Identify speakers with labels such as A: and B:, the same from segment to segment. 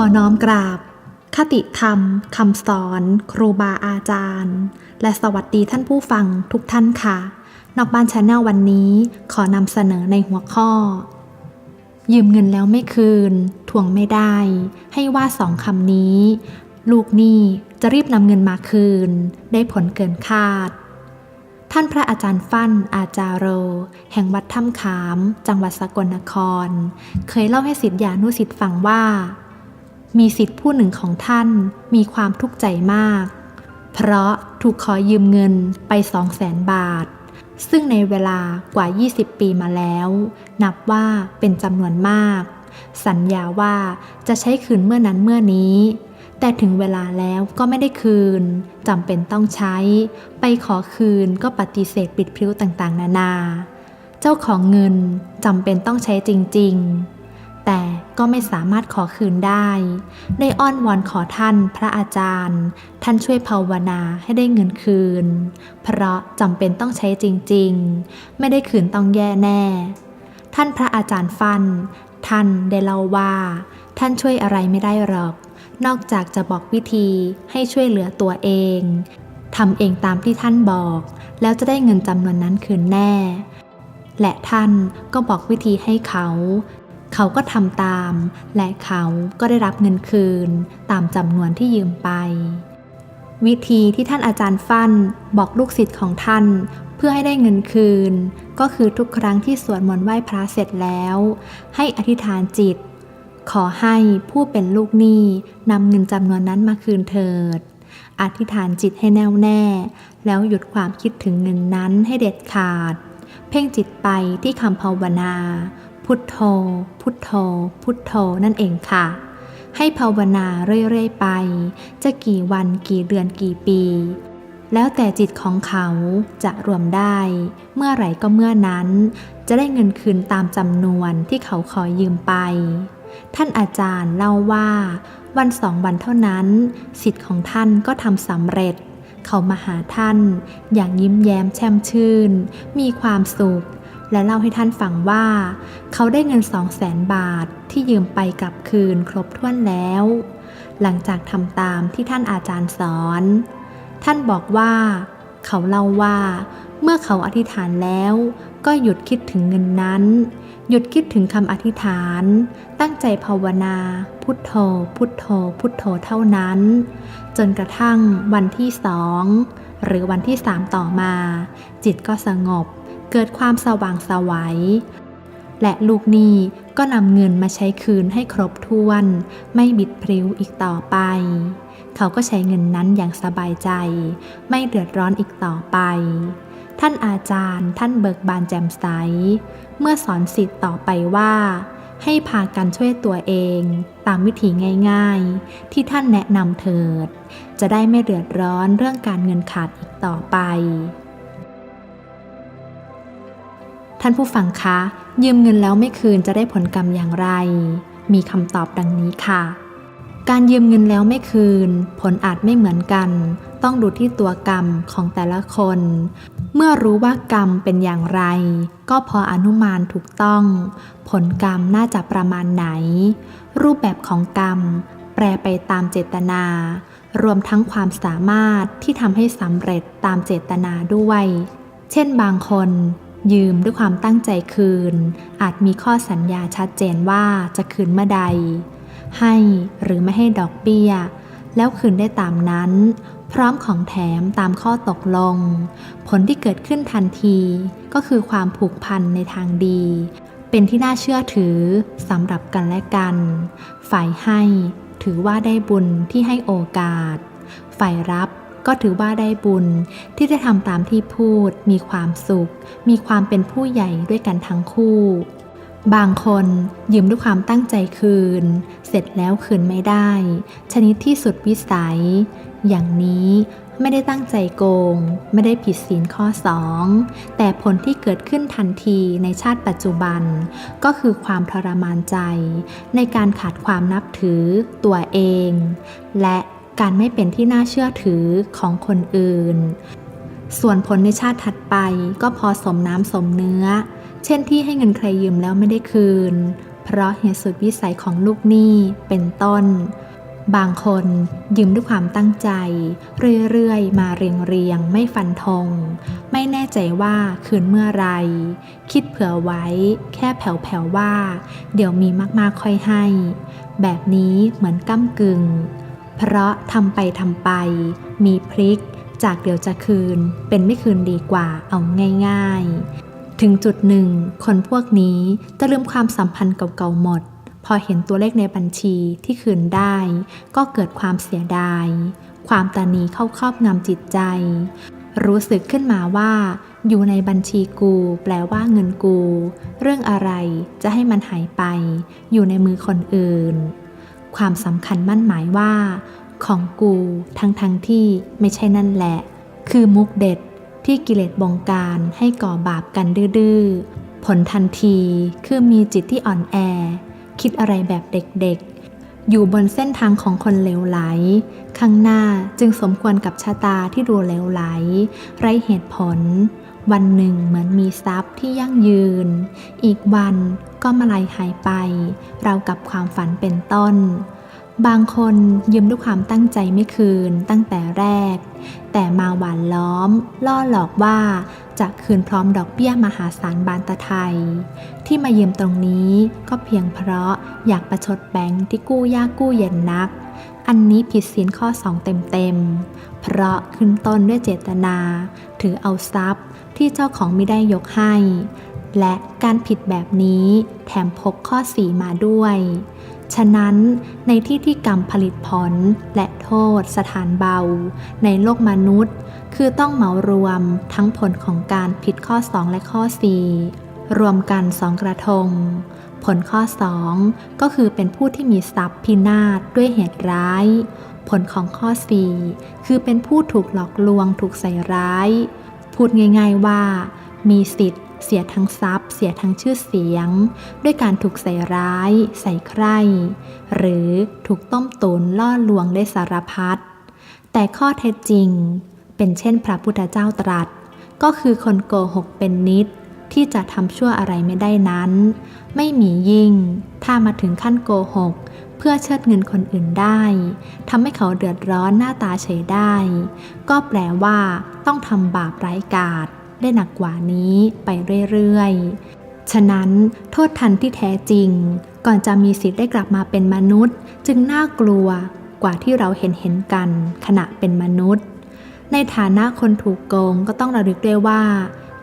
A: อน้อมกราบ คติธรรมคำสอน ครูบาอาจารย์ และสวัสดีท่านผู้ฟังทุกท่านค่ะ นอกบ้านชาแนลวันนี้ขอนำเสนอในหัวข้อ ยืมเงินแล้วไม่คืน ทวงไม่ได้ ให้ว่าสองคำนี้ ลูกหนี้จะรีบนำเงินมาคืน ได้ผลเกินคาด ท่านพระอาจารย์ฟั่นอาจารโร แห่งวัดถ้ำขาม จังหวัดสกลนคร เคยเล่าให้สิทธิานุสิทธิ์ฟังว่า มีสิทธิ์ผู้หนึ่งของท่านมีความทุกข์ใจมาก เพราะถูกขอยืมเงินไปสองแสนบาท ซึ่งในเวลากว่า 20 ปีมาแล้ว นับว่าเป็นจำนวนมาก สัญญาว่าจะใช้คืนเมื่อนั้นเมื่อนี้ แต่ถึงเวลาแล้วก็ไม่ได้คืนจำเป็นต้องใช้ ไปขอคืนก็ปฏิเสธปิดพริ้วต่างๆ นานา เจ้าของเงินจำเป็นต้องใช้จริง ๆ แต่ก็ไม่สามารถขอคืนได้ ได้อ้อนวอนขอท่านพระอาจารย์ ท่านช่วยภาวนาให้ได้เงินคืน เพราะจำเป็นต้องใช้จริงๆ ไม่ได้คืนต้องแย่แน่ ท่านพระอาจารย์ฟัน ท่านได้เล่าว่า ท่านช่วยอะไรไม่ได้หรอก นอกจากจะบอกวิธีให้ช่วยเหลือตัวเองทำเองตามที่ท่านบอก แล้วจะได้เงินจำนวนนั้นคืนแน่ และท่านก็บอกวิธีให้เขา เขาก็ทำตาม และเขาก็ได้รับเงินคืนตามจำนวนที่ยืมไป วิธีที่ท่านอาจารย์ฟั่นบอกลูกศิษย์ของท่านเพื่อให้ได้เงินคืน ก็คือทุกครั้งที่สวดมนต์ไหว้พระเสร็จแล้ว ให้อธิษฐานจิต ขอให้ผู้เป็นลูกหนี้นำเงินจำนวนนั้นมาคืนเถิด อธิษฐานจิตให้แน่วแน่ แล้วหยุดความคิดถึงเงินนั้นให้เด็ดขาด เพ่งจิตไปที่คำภาวนา พุทโธ พุทโธ พุทโธ นั่นเองค่ะ ให้ภาวนาเรื่อยๆไป จะกี่วันกี่เดือนกี่ปี แล้วแต่จิตของเขาจะรวมได้ เมื่อไหร่ก็เมื่อนั้น จะได้เงินคืนตามจำนวนที่เขาขอยืมไป ท่านอาจารย์เล่าว่า วันสองวันเท่านั้น สิทธิ์ของท่านก็ทำสำเร็จ เขามาหาท่าน อย่างยิ้มแย้มแช่มชื่น มีความสุข และเล่าให้ท่านฟังว่า เขาได้เงินสองแสนบาทที่ยืมไปกลับคืนครบถ้วนแล้ว หลังจากทำตามที่ท่านอาจารย์สอน ท่านบอกว่า เขาเล่าว่า เมื่อเขาอธิษฐานแล้ว ก็หยุดคิดถึงเงินนั้น หยุดคิดถึงคำอธิษฐาน ตั้งใจภาวนา พุทโธ พุทโธ พุทโธเท่านั้น จนกระทั่งวันที่สองหรือวันที่สามต่อมา จิตก็สงบ เกิดความสว่างสวัย และลูกหนี้ก็นำเงินมาใช้คืนให้ครบถ้วน ไม่บิดพริ้วอีกต่อไป เขาก็ใช้เงินนั้นอย่างสบายใจ ไม่เดือดร้อนอีกต่อไป ท่านอาจารย์ท่านเบิกบานแจ่มใส เมื่อสอนสิทธิ์ต่อไปว่า ให้พากันช่วยตัวเอง ตามวิธีง่าย ๆ ที่ท่านแนะนำเถิด จะได้ไม่เดือดร้อนเรื่องการเงินขาดอีกต่อไป ท่านผู้ฟังคะ ยืมเงินแล้วไม่คืนจะได้ผลกรรมอย่างไร มีคำตอบดังนี้ค่ะ การยืมเงินแล้วไม่คืน ผลอาจไม่เหมือนกัน ต้องดูที่ตัวกรรมของแต่ละคน เมื่อรู้ว่ากรรมเป็นอย่างไร ก็พออนุมานถูกต้อง ผลกรรมน่าจะประมาณไหน รูปแบบของกรรม แปรไปตามเจตนา รวมทั้งความสามารถที่ทำให้สำเร็จตามเจตนาด้วย เช่นบางคน ยืมด้วยความตั้งใจคืน อาจมีข้อสัญญาชัดเจนว่าจะคืนเมื่อใด ให้หรือไม่ให้ดอกเบี้ย แล้วคืนได้ตามนั้น พร้อมของแถมตามข้อตกลง ผลที่เกิดขึ้นทันทีก็คือความผูกพันในทางดี เป็นที่น่าเชื่อถือสำหรับกันและกัน ฝ่ายให้ถือว่าได้บุญที่ให้โอกาส ฝ่ายรับ ก็ถือว่าได้บุญที่ได้ทำตามที่พูด มีความสุข มีความเป็นผู้ใหญ่ด้วยกันทั้งคู่ บางคนยืมด้วยความตั้งใจคืน เสร็จแล้วคืนไม่ได้ ชนิดที่สุดวิสัย อย่างนี้ไม่ได้ตั้งใจโกง ไม่ได้ผิดศีลข้อสองแต่ผลที่เกิดขึ้นทันทีในชาติปัจจุบัน ก็คือความทรมานใจ ในการขาดความนับถือตัวเอง และ การไม่เป็นที่น่าเชื่อถือของคนอื่น ส่วนผลในชาติถัดไปก็พอสมน้ำสมเนื้อ เช่นที่ให้เงินใครยืมแล้วไม่ได้คืน เพราะเหตุสุดวิสัยของลูกหนี้เป็นต้น บางคนยืมด้วยความตั้งใจ เรื่อยๆ มาเรียงๆไม่ฟันธงไม่แน่ใจว่าคืนเมื่อไร คิดเผื่อไว้ แค่แผ่วๆว่า เดี๋ยวมีมากๆค่อยให้ แบบนี้เหมือนก้ำกึ่ง เพราะทำไปทำไป มีพลิก จากเดี๋ยวจะคืน เป็นไม่คืนดีกว่าเอาง่าย ๆ ถึงจุดหนึ่ง คนพวกนี้จะลืมความสัมพันธ์เก่าๆหมด พอเห็นตัวเลขในบัญชีที่คืนได้ ก็เกิดความเสียดาย ความตานีเข้าครอบงำจิตใจ รู้สึกขึ้นมาว่าอยู่ในบัญชีกู แปลว่าเงินกู เรื่องอะไรจะให้มันหายไป อยู่ในมือคนอื่น ความสำคัญมั่นหมายว่า ของกูทั้งทั้งที่ไม่ใช่นั่นแหละ คือมุกเด็ดที่กิเลสบงการให้ก่อบาปกันดื้อๆผลทันทีคือมีจิตที่อ่อนแอ คิดอะไรแบบเด็กๆ อยู่บนเส้นทางของคนเลวไหล ข้างหน้าจึงสมควรกับชะตาที่ดูเลวไหล ไร้เหตุผล วันหนึ่งเหมือนมีทรัพย์ที่ยั่งยืน อีกวันก็มาลายหายไป เรากับความฝันเป็นต้น บางคนยืมด้วยความตั้งใจไม่คืนตั้งแต่แรก แต่มาหวานล้อม ล่อหลอกว่าจะคืนพร้อมดอกเบี้ยมหาศาลบานตะไทย ที่มายืมตรงนี้ก็เพียงเพราะอยากประชดแบงค์ที่กู้ยากกู้เย็นนัก อันนี้ผิดศีลข้อสองเต็มๆ เพราะขึ้นต้นด้วยเจตนา ถือเอาทรัพย์ที่เจ้าของไม่ได้ยกให้ และการผิดแบบนี้แถมพกข้อสีมาด้วย ฉะนั้นในที่ที่กรรมผลิตผลและโทษสถานเบา ในโลกมนุษย์ คือต้องเหมารวมทั้งผลของการผิดข้อ 2 และข้อ 4 รวมกันสองกระทง ผลข้อ 2 ก็คือเป็นผู้ที่มีทรัพย์พินาศด้วยเหตุร้าย ผลของข้อ 4 คือเป็นผู้ถูกหลอกลวงถูกใส่ร้าย พูดง่ายๆว่า มีสิทธิ์ เสียทั้งทรัพย์ เสียทั้งชื่อเสียง ด้วยการถูกใส่ร้าย ใส่ใคร หรือถูกต้มตุนล่อลวงได้สารพัดแต่ข้อเท็จจริง เป็นเช่นพระพุทธเจ้าตรัส ก็คือคนโกหกเป็นนิด ที่จะทำชั่วอะไรไม่ได้นั้น ไม่มียิ่ง ถ้ามาถึงขั้นโกหก เพื่อเชิดเงินคนอื่นได้ทำให้เขาเดือดร้อนหน้าตาเฉยได้ ก็แปลว่า ต้องทำบาปร้ายกาจได้หนักกว่านี้ไปเรื่อยๆ ฉะนั้นโทษทันที่แท้จริง ก่อนจะมีสิทธิ์ได้กลับมาเป็นมนุษย์ จึงน่ากลัวกว่าที่เราเห็นเห็นกัน ขณะเป็นมนุษย์ ในฐานะคนถูกโกงก็ต้องระลึกด้วยว่า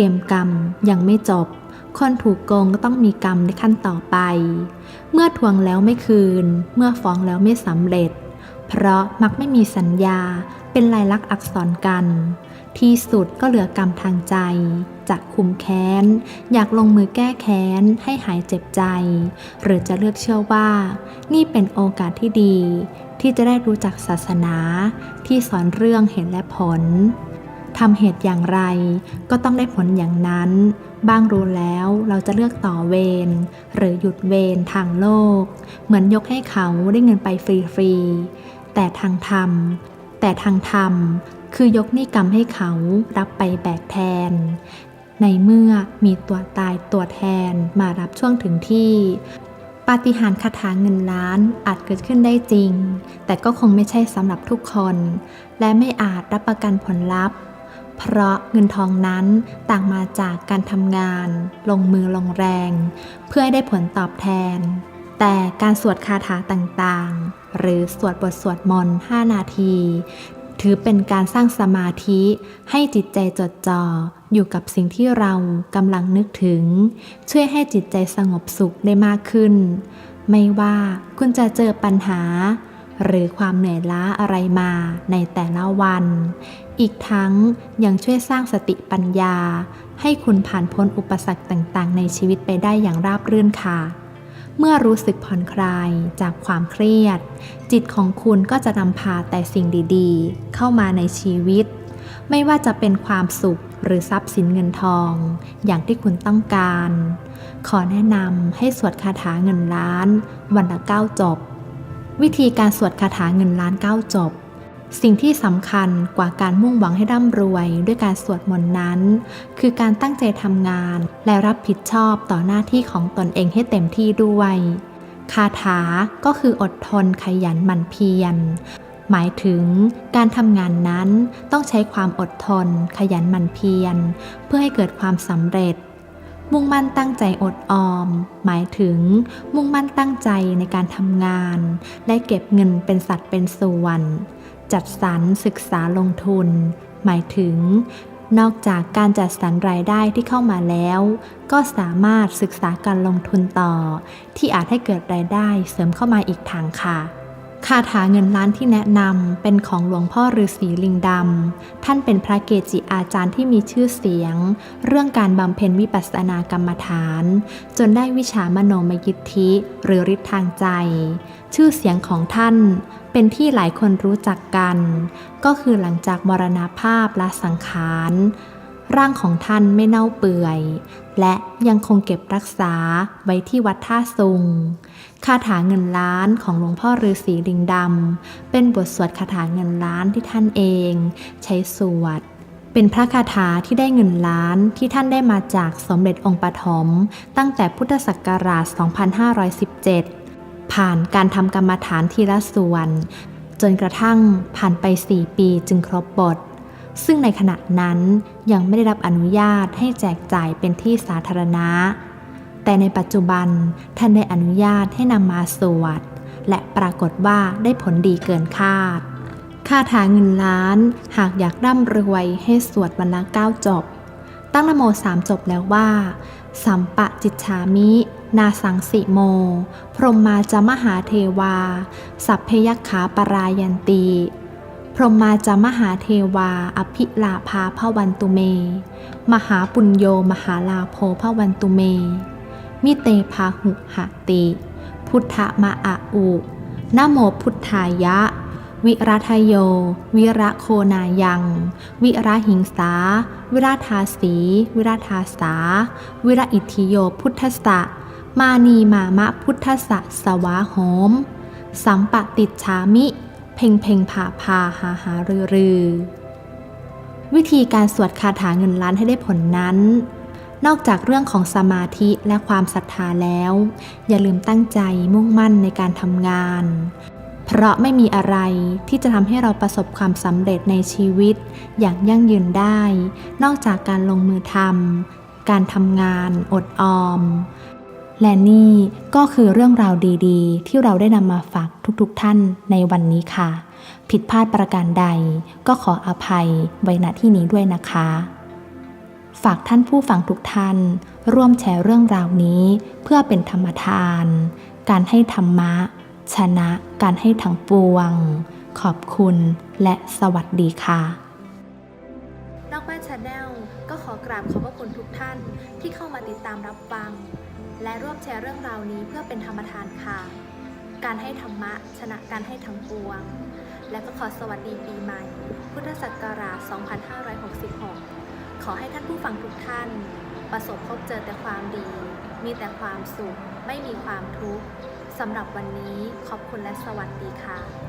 A: เกมกรรมยังไม่จบ คนถูกโกงก็ต้องมีกรรมในขั้นต่อไป เมื่อทวงแล้วไม่คืน เมื่อฟ้องแล้วไม่สำเร็จ เพราะมักไม่มีสัญญาเป็นลายลักษณ์อักษรกัน ที่สุดก็เหลือกรรมทางใจจะคุมแค้น อยากลงมือแก้แค้นให้หายเจ็บใจ หรือจะเลือกเชื่อว่า นี่เป็นโอกาสที่ดี ที่จะได้รู้จักศาสนา ที่สอนเรื่องเหตุและผล ทำเหตุอย่างไร ก็ต้องได้ผลอย่างนั้น บ้างรู้แล้วเราจะเลือกต่อเวรหรือหยุดเวรทางโลก เหมือนยกให้เขาได้เงินไปฟรีๆ แต่ทางธรรม แต่ทางธรรม คือยกหนี้กรรมให้เขารับไปแบกแทน ในเมื่อมีตัวตายตัวแทนมารับช่วงถึงที่ปาฏิหาริย์คาถาเงินล้านอาจเกิดขึ้นได้จริง แต่ก็คงไม่ใช่สำหรับทุกคน และไม่อาจรับประกันผลลัพธ์ เพราะเงินทองนั้นต่างมาจากการทำงาน ลงมือลงแรง เพื่อให้ได้ผลตอบแทน แต่การสวดคาถาต่างๆ หรือสวดบทสวดมนต์ 5 นาที ถือเป็นการสร้างสมาธิให้จิตใจจดจ่ออยู่กับสิ่งที่เรากำลังนึกถึง ช่วยให้จิตใจสงบสุขได้มากขึ้น ไม่ว่าคุณจะเจอปัญหา หรือความเหนื่อยล้าอะไรมาในแต่ละวัน อีกทั้งยังช่วยสร้างสติปัญญา ให้คุณผ่านพ้นอุปสรรคต่างๆ ในชีวิตไปได้อย่างราบรื่นค่ะ เมื่อรู้สึกผ่อนคลายจากความเครียด จิตของคุณก็จะนำพาแต่สิ่งดีๆ เข้ามาในชีวิต ไม่ว่าจะเป็นความสุขหรือทรัพย์สินเงินทอง อย่างที่คุณต้องการ ขอแนะนำให้สวดคาถาเงินล้าน วันละเก้าจบ วิธีการสวดคาถาเงินล้านเก้าจบ สิ่งที่สำคัญกว่าการมุ่งหวังให้ร่ำรวย ด้วยการสวดมนต์นั้น คือการตั้งใจทำงาน และรับผิดชอบต่อหน้าที่ของตนเองให้เต็มที่ด้วย คาถาก็คืออดทนขยันหมั่นเพียรหมายถึงการทำงานนั้นต้องใช้ความอดทน ขยันหมั่นเพียร เพื่อให้เกิดความสำเร็จ มุ่งมั่นตั้งใจอดออม หมายถึง มุ่งมั่นตั้งใจในการทำงาน และเก็บเงินเป็นสัดเป็นส่วน จัดสรรศึกษาลงทุน หมายถึง นอกจากการจัดสรรรายได้ที่เข้ามาแล้ว ก็สามารถศึกษาการลงทุนต่อ ที่อาจให้เกิดรายได้เสริมเข้ามาอีกทางค่ะ คาถาเงินล้านที่แนะนำเป็นของหลวงพ่อฤาษีลิงดำ ท่านเป็นพระเกจิอาจารย์ที่มีชื่อเสียง เรื่องการบำเพ็ญวิปัสสนากรรมฐาน จนได้วิชามโนมยิทธิหรือฤทธิ์ทางใจ ชื่อเสียงของท่านเป็นที่หลายคนรู้จักกัน ก็คือหลังจากมรณภาพละสังขาร ร่างของท่านไม่เน่าเปื่อย และยังคงเก็บรักษาไว้ที่วัดท่าซุง คาถาเงินล้านของหลวงพ่อฤาษีลิงดำ เป็นบทสวดคาถาเงินล้านที่ท่านเอง ใช้สวด เป็นพระคาถาที่ได้เงินล้านที่ท่านได้มาจากสมเด็จองค์ปฐมตั้งแต่พุทธศักราช 2517 ผ่านการทำกรรมฐานทีละส่วน จนกระทั่งผ่านไป 4 ปีจึงครบบท ซึ่งในขณะนั้นยังไม่ได้รับอนุญาตให้แจกจ่ายเป็นที่สาธารณะ แต่ในปัจจุบันท่านได้อนุญาตให้นำมาสวด และปรากฏว่าได้ผลดีเกินคาด ค่าถาเงินล้าน หากอยากร่ำรวยให้สวดวันละเก้าจบ ตั้งนโมสามจบแล้วว่า สัมปะจิตฉามินาสังสิโม พรหมมาจามหาเทวา สัพเพยคขาปรายันตี พรหมาจามหาเทวา อภิลาภาพวันตุเม มหาปุญโยมหาลาโภพวันตุเม มิเตพาหุหติ พุทธมาอะอุนโมพุทธายะ วิรัทโย วิระโคนายัง วิระหิงสา วิราทาสี วิราทาสา วิระอิทิโยพุทธสะมานีมามะพุทธสะสวาโหม สัมปติชามิ เพ่งเพ่งผาพาหาหารือรือวิธีการสวดคาถาเงินล้านให้ได้ผลนั้น นอกจากเรื่องของสมาธิและความศรัทธาแล้ว อย่าลืมตั้งใจมุ่งมั่นในการทำงาน เพราะไม่มีอะไรที่จะทำให้เราประสบความสำเร็จในชีวิต อย่างยั่งยืนได้ นอกจากการลงมือทำการทำงาน อดออม และนี่ก็คือเรื่องราวดีๆ ที่เราได้นำมาฝากทุกๆท่านในวันนี้ค่ะ ผิดพลาดประการใดก็ขออภัยไว้ณที่นี้ด้วยนะคะ ฝากท่านผู้ฟังทุกท่าน ร่วมแชร์เรื่องราวนี้เพื่อเป็นธรรมทาน การให้ธรรมะ ชนะการให้ทั้งปวง ขอบคุณและสวัสดีค่ะนอกบ้านชาแนลก็ขอกราบขอบพระคุณทุกท่านที่เข้ามาติดตามรับฟัง และร่วมแชร์เรื่องราวนี้เพื่อเป็นธรรมทานค่ะ การให้ธรรมะชนะการให้ทั้งปวง และก็ขอสวัสดีปีใหม่ พุทธศักราช 2566 ขอให้ท่านผู้ฟังทุกท่าน ประสบพบเจอแต่ความดี มีแต่ความสุข ไม่มีความทุกข์สำหรับวันนี้ขอบคุณและสวัสดีค่ะ